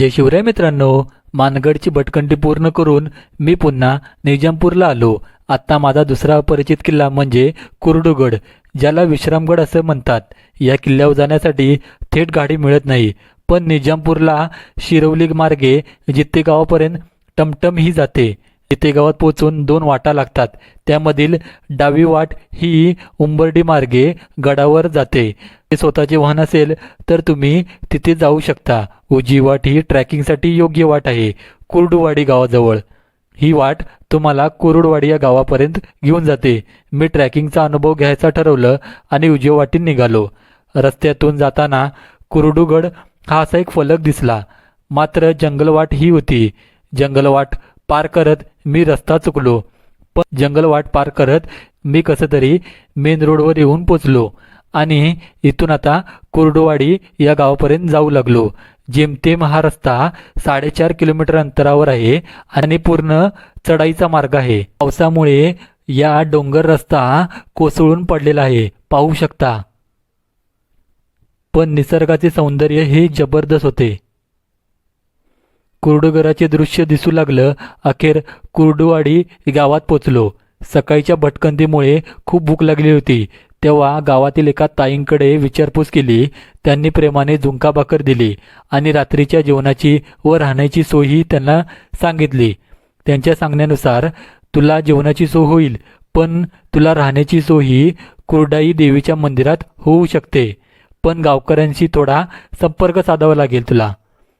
जय शिवराय मित्रांनो मानगडची भटकंती पूर्ण करून मी पुन्हा निजामपूरला आलो. आत्ता माझा दुसरा अपरिचित किल्ला म्हणजे कुर्डुगड ज्याला विश्रामगड असं म्हणतात. या किल्ल्यावर जाण्यासाठी थेट गाडी मिळत नाही. पण निजामपूरला शिरवली मार्गे जित्ते गावापर्यंत टमटम ही जाते. येथे गावात पोहोचून दोन वाटा लागतात. त्यामधील डावी वाट ही उंबर्डी मार्गे गडावर जाते. ते स्वतःचे वाहन असेल तर तुम्ही तिथे जाऊ शकता. उजी वाट ही ट्रॅकिंगसाठी योग्य वाट आहे. कुर्डुवाडी गावाजवळ. ही वाट तुम्हाला कुरुडवाडी या गावापर्यंत घेऊन जाते. मी ट्रॅकिंगचा अनुभव घ्यायचा ठरवलं आणि उजव्या वाटेत निघालो. रस्त्यातून जाताना कुरडूगड हा असा एक फलक दिसला. मात्र जंगलवाट ही होती. जंगलवाट पार करत मी रस्ता चुकलो पण जंगलवाट पार करत मी कसं तरी मेन रोडवर येऊन पोचलो आणि इथून आता कुर्डुवाडी या गावापर्यंत जाऊ लागलो जेमतेम हा रस्ता साडेचार किलोमीटर अंतरावर आहे आणि पूर्ण चढाईचा मार्ग आहे. पावसामुळे या डोंगर रस्ता कोसळून पडलेला आहे पाहू शकता. पण निसर्गाचे सौंदर्य हे जबरदस्त होते. कुर्डुघराचे दृश्य दिसू लागलं. अखेर कुर्डुवाडी गावात पोचलो. सकाळच्या भटकंतीमुळे खूप भूक लागली होती. तेव्हा गावातील एका ताईंकडे विचारपूस केली. त्यांनी प्रेमाने झुंका भाकर दिली आणि रात्रीच्या जेवणाची व राहण्याची सोयही त्यांना सांगितली. त्यांच्या सांगण्यानुसार तुला जेवणाची सोय होईल पण तुला राहण्याची सोयही कुर्डाई देवीच्या मंदिरात होऊ शकते. पण गावकऱ्यांशी थोडा संपर्क साधावा लागेल तुला.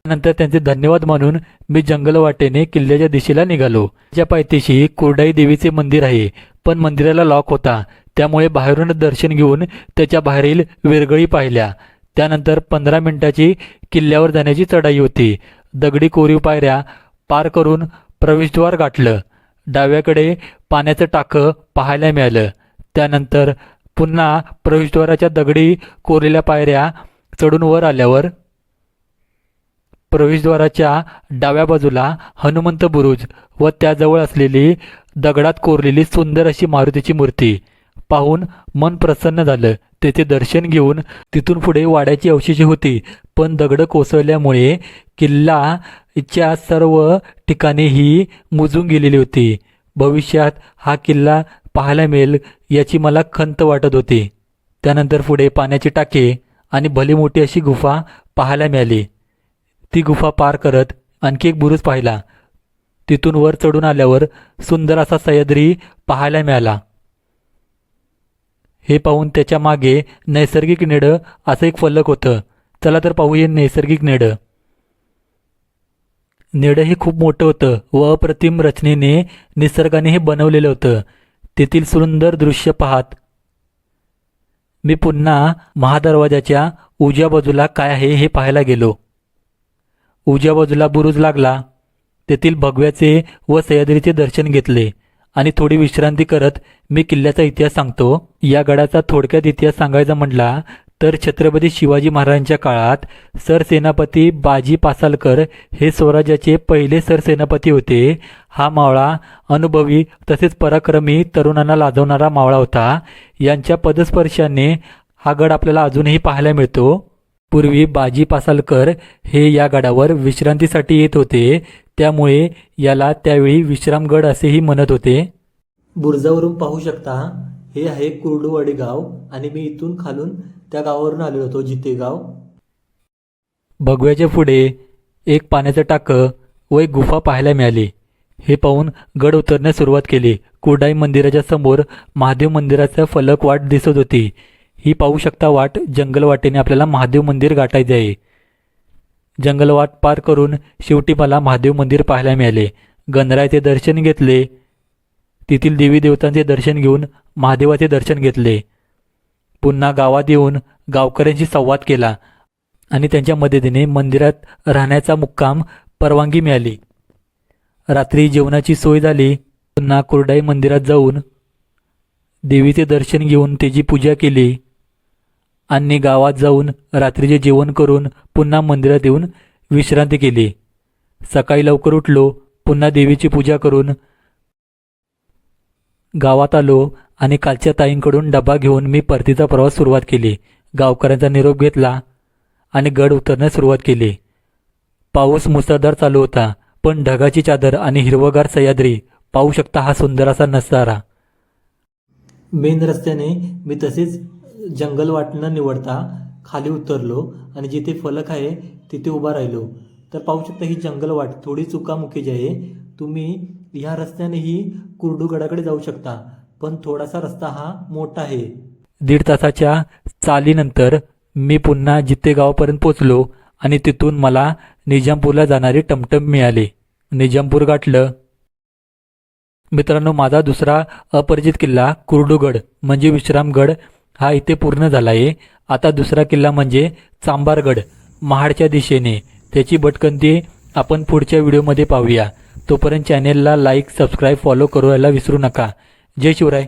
नंतर त्यांचे धन्यवाद मानून मी जंगल वाटेने किल्ल्याच्या दिशेला निघालो. ज्या पायथ्याशी कोरडाई देवीचे मंदिर आहे पण मंदिराला लॉक होता. त्यामुळे बाहेरूनच दर्शन घेऊन त्याच्या बाहेरील विरगळी पाहिल्या. त्यानंतर पंधरा मिनिटाची किल्ल्यावर जाण्याची चढाई होती. दगडी कोरीव पायऱ्या पार करून प्रवेशद्वार गाठलं. डाव्याकडे पाण्याचं टाकं पाहायला मिळालं. त्यानंतर पुन्हा प्रवेशद्वाराच्या दगडी कोरलेल्या पायऱ्या चढून वर आल्यावर प्रवेशद्वाराच्या डाव्या बाजूला हनुमंत बुरुज व त्याजवळ असलेली दगडात कोरलेली सुंदर अशी मारुतीची मूर्ती. पाहून मन प्रसन्न झालं. तेथे दर्शन घेऊन तिथून पुढे वाड्याची अवशेषे होती. पण दगड कोसळल्यामुळे किल्लाच्या सर्व ठिकाणी ही मुजून गेलेली होती. भविष्यात हा किल्ला पाहायला मिळेल याची मला खंत वाटत होती. त्यानंतर पुढे पाण्याची टाके आणि भली मोठी अशी गुफा पाहायला मिळाली. ती गुफा पार करत आणखी एक बुरुज पाहिला. तिथून वर चढून आल्यावर सुंदर असा सह्याद्री पाहायला मिळाला. हे पाहून त्याच्यामागे नैसर्गिक नेडं असं एक फलक होतं. चला तर पाहू हे नैसर्गिक नेडं नेडं हे खूप मोठं होतं व अप्रतिम रचनेने निसर्गाने हे बनवलेलं होतं. तेथील सुंदर दृश्य पाहत मी पुन्हा महादरवाजाच्या उजव्या बाजूला काय आहे हे पाहायला गेलो. उजव्या बाजूला बुरुज लागला. तेथील भगव्याचे व सह्याद्रीचे दर्शन घेतले आणि थोडी विश्रांती करत मी किल्ल्याचा इतिहास सांगतो. या गडाचा थोडक्यात इतिहास सांगायचा म्हटला तर छत्रपती शिवाजी महाराजांच्या काळात सरसेनापती बाजी पासालकर हे स्वराज्याचे पहिले सरसेनापती होते. हा मावळा अनुभवी तसेच पराक्रमी तरुणांना लाजवणारा मावळा होता. यांच्या पदस्पर्शाने हा गड आपल्याला अजूनही पाहायला मिळतो. पूर्वी बाजी पासालकर हे या गडावर विश्रांतीसाठी येत होते. त्यामुळे याला त्यावेळी विश्रामगड असेही म्हणत होते. बुर्जावरून पाहू शकता हे आहे कुर्डुवाडी गाव आणि मी इथून खालून त्या गावावरून आलेलो होतो जिते गाव. भगव्याच्या पुढे एक पाण्याचं टाकं व एक गुफा पाहायला मिळाली. हे पाहून गड उतरण्यास सुरुवात केली. कुर्डाई मंदिराच्या समोर महादेव मंदिराचा फलक वाट दिसत होती. ही पाहू शकता वाट जंगलवाटेने आपल्याला महादेव मंदिर गाठायचे आहे. जंगलवाट पार करून शेवटी मला महादेव मंदिर पाहायला मिळाले. गणरायाचे दर्शन घेतले. तेथील देवी देवतांचे दर्शन घेऊन महादेवाचे दर्शन घेतले. पुन्हा गावात येऊन गावकऱ्यांशी संवाद केला आणि त्यांच्या मदतीने मंदिरात राहण्याचा मुक्काम परवानगी मिळाली. रात्री जेवणाची सोय झाली. पुन्हा कोरडाई मंदिरात जाऊन देवीचे दर्शन घेऊन त्याची पूजा केली. आणि गावात जाऊन रात्रीचे जेवण करून पुन्हा मंदिरात येऊन विश्रांती केली. सकाळी लवकर उठलो पुन्हा देवीची पूजा करून गावात आलो आणि कालच्या ताईंकडून डबा घेऊन मी परतीचा प्रवास सुरुवात केली. गावकऱ्यांचा निरोप घेतला आणि गड उतरण्यास सुरुवात केली. पाऊस मुसळधार चालू होता पण ढगाची चादर आणि हिरवगार सह्याद्री पाहू शकता हा सुंदर असा नसारा. मेन रस्त्याने मी तसेच जंगल वाटणं न निवडता खाली उतरलो आणि जिथे फलक आहे तिथे उभा राहिलो. तर पाहू शकता ही जंगल वाट थोडी चुकामुकीची आहे. तुम्ही ह्या रस्त्यानेही कुर्डूगडाकडे जाऊ शकता पण थोडासा रस्ता हा मोठा आहे. दीड तासाच्या चालीनंतर मी पुन्हा जिते गावापर्यंत पोचलो आणि तिथून मला निजामपूरला जाणारी टमटम मिळाली. निजामपूर गाठलं. मित्रांनो माझा दुसरा अपरिचित किल्ला कुर्डूगड म्हणजे विश्रामगड हा इथे पूर्ण झाला आहे आता दुसरा किल्ला म्हणजे चांबारगड महाडच्या दिशेने. त्याची भटकंती आपण पुढच्या व्हिडिओमध्ये पाहूया. तोपर्यंत चॅनेलला लाईक सबस्क्राईब फॉलो करायला विसरू नका. जय शिवराय.